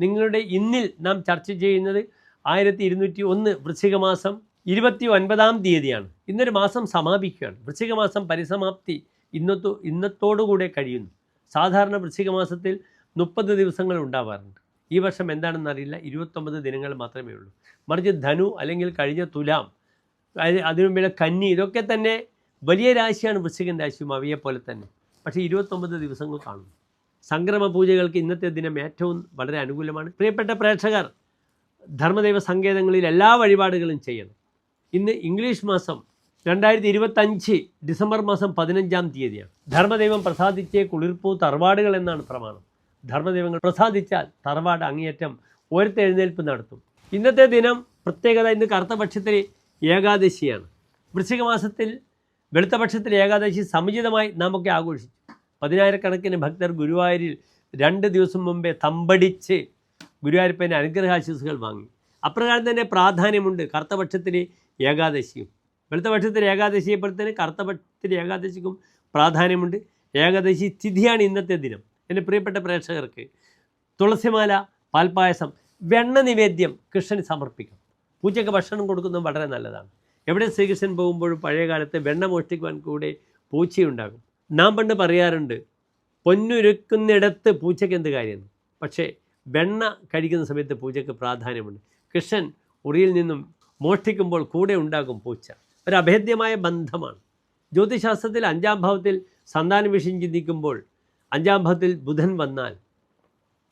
നിങ്ങളുടെ ഇന്നിൽ നാം ചർച്ച ചെയ്യുന്നത് ആയിരത്തി ഇരുന്നൂറ്റി ഒന്ന് വൃശ്ചികമാസം ഇരുപത്തി ഒൻപതാം തീയതിയാണ്. ഇന്നൊരു മാസം സമാപിക്കുകയാണ്. വൃശ്ചികമാസം പരിസമാപ്തി ഇന്നത്തോ ഇന്നത്തോടുകൂടെ കഴിയുന്നു. സാധാരണ വൃശ്ചികമാസത്തിൽ മുപ്പത് ദിവസങ്ങൾ ഉണ്ടാവാറുണ്ട്. ഈ വർഷം എന്താണെന്ന് അറിയില്ല. ഇരുപത്തൊമ്പത് ദിനങ്ങൾ മാത്രമേ ഉള്ളൂ. മറിച്ച് ധനു അല്ലെങ്കിൽ കഴിഞ്ഞ തുലാം അത് അതിനു മുമ്പിലെ കന്നി ഇതൊക്കെ തന്നെ വലിയ രാശിയാണ് വൃശ്ചികൻ രാശിയും അവയെ പോലെ തന്നെ. പക്ഷേ ഇരുപത്തൊമ്പത് ദിവസങ്ങൾ കാണുന്നു. സംക്രമ പൂജകൾക്ക് ഇന്നത്തെ ദിനം ഏറ്റവും വളരെ അനുകൂലമാണ്. പ്രിയപ്പെട്ട പ്രേക്ഷകർ ധർമ്മദൈവ സങ്കേതങ്ങളിൽ എല്ലാ വഴിപാടുകളും ചെയ്യണം. ഇന്ന് ഇംഗ്ലീഷ് മാസം രണ്ടായിരത്തി ഇരുപത്തഞ്ച് ഡിസംബർ മാസം പതിനഞ്ചാം തീയതിയാണ്. ധർമ്മദൈവം പ്രസാദിച്ചേ കുളിർപ്പൂ തറവാടുകൾ എന്നാണ് പ്രമാണം. ധർമ്മദൈവങ്ങൾ പ്രസാദിച്ചാൽ തറവാട് അങ്ങേയറ്റം ഉയർത്തെഴുന്നേൽപ്പ് നടത്തും. ഇന്നത്തെ ദിനം പ്രത്യേകത ഇന്ന് കറുത്തപക്ഷത്തിലെ ഏകാദശിയാണ്. വൃശ്ചിക മാസത്തിൽ വെളുത്തപക്ഷത്തിൽ ഏകാദശി സമുചിതമായി നാമൊക്കെ ആഘോഷിച്ചു. പതിനായിരക്കണക്കിന് ഭക്തർ ഗുരുവായൂരിൽ രണ്ട് ദിവസം മുമ്പേ തമ്പടിച്ച് ഗുരുവായൂരപ്പന്റെ അനുഗ്രഹാശിസുകൾ വാങ്ങി. അപ്രകാരം തന്നെ പ്രാധാന്യമുണ്ട് കറുത്തപക്ഷത്തിലെ ഏകാദശിയും. വെളുത്തപക്ഷത്തിലെ ഏകാദശിയെ പോലെ തന്നെ ഏകാദശിക്കും പ്രാധാന്യമുണ്ട്. ഏകാദശി തിഥിയാണ് ഇന്നത്തെ ദിനം. എന്റെ പ്രിയപ്പെട്ട പ്രേക്ഷകർക്ക് തുളസിമാല പാൽപ്പായസം വെണ്ണ നിവേദ്യം കൃഷ്ണന് സമർപ്പിക്കാം. പൂച്ചയ്ക്ക് ഭക്ഷണം കൊടുക്കുന്നത് വളരെ നല്ലതാണ്. എവിടെ ശ്രീകൃഷ്ണൻ പോകുമ്പോഴും പഴയ കാലത്ത് വെണ്ണ മോഷ്ടിക്കുവാൻ കൂടെ പൂച്ചയുണ്ടാകും. നാം പണ്ട് പറയാറുണ്ട് പൊന്നുരുക്കുന്നിടത്ത് പൂച്ചയ്ക്ക് എന്ത് കാര്യം? പക്ഷേ വെണ്ണ കഴിക്കുന്ന സമയത്ത് പൂജയ്ക്ക് പ്രാധാന്യമുണ്ട്. കൃഷ്ണൻ ഉറിയിൽ നിന്നും മോഷ്ടിക്കുമ്പോൾ കൂടെ ഉണ്ടാകും പൂച്ച. ഒരു അഭേദ്യമായ ബന്ധമാണ്. ജ്യോതിശാസ്ത്രത്തിൽ അഞ്ചാം ഭാവത്തിൽ സന്താന വിഷയം ചിന്തിക്കുമ്പോൾ അഞ്ചാം ഭാവത്തിൽ ബുധൻ വന്നാൽ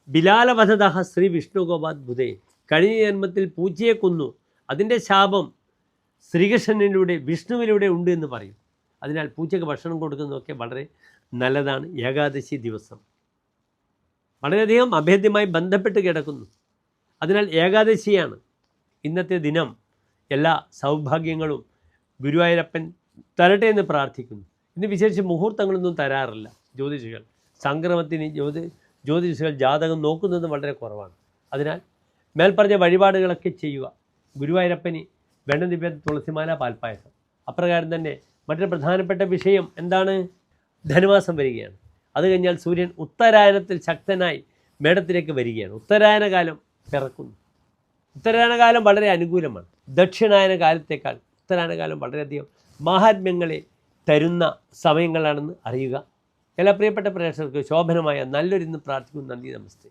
ബിലാലവധത ശ്രീ വിഷ്ണുഗോപാത് ബുധേ കഴിഞ്ഞ ജന്മത്തിൽ പൂച്ചയെ കൊന്നു. അതിന്റെ ശാപം ശ്രീകൃഷ്ണനിലൂടെ വിഷ്ണുവിലൂടെ ഉണ്ട് എന്ന് പറയും. അതിനാൽ പൂച്ചയ്ക്ക് ഭക്ഷണം കൊടുക്കുന്നതൊക്കെ വളരെ നല്ലതാണ്. ഏകാദശി ദിവസം. വളരെയധികം അഭേദ്യമായി ബന്ധപ്പെട്ട് കിടക്കുന്നു. അതിനാൽ ഏകാദശിയാണ് ഇന്നത്തെ ദിനം. എല്ലാ സൗഭാഗ്യങ്ങളും ഗുരുവായൂരപ്പൻ തരട്ടെ എന്ന് പ്രാർത്ഥിക്കുന്നു. ഇന്ന് വിശേഷിച്ച് മുഹൂർത്തങ്ങളൊന്നും തരാറില്ല ജ്യോതിഷികൾ. സംക്രമത്തിന് ജ്യോതി ജ്യോതിഷികൾ ജാതകം നോക്കുന്നതും വളരെ കുറവാണ്. അതിനാൽ മേൽപ്പറഞ്ഞ വഴിപാടുകളൊക്കെ ചെയ്യുക. ഗുരുവായൂരപ്പന് വെണ്ണ നിവേദ തുളസിമാല പാൽപ്പായസം. അപ്രകാരം തന്നെ മറ്റൊരു പ്രധാനപ്പെട്ട വിഷയം എന്താണ്? ധനുമാസം വരികയാണ്. അത് കഴിഞ്ഞാൽ സൂര്യൻ ഉത്തരായനത്തിൽ ശക്തനായി മേടത്തിലേക്ക് വരികയാണ്. ഉത്തരായനകാലം പിറക്കുന്നു. ഉത്തരായനകാലം വളരെ അനുകൂലമാണ്. ദക്ഷിണായന കാലത്തേക്കാൾ ഉത്തരായനകാലം വളരെയധികം മഹാത്മ്യങ്ങളെ തരുന്ന സമയങ്ങളാണെന്ന് അറിയുക. എല്ലാ പ്രിയപ്പെട്ട പ്രേക്ഷകർക്ക് ശോഭനമായ നല്ലൊരു നല്ലൊരിന്ന് പ്രാർത്ഥിക്കുന്നു. നന്ദി നമസ്തേ.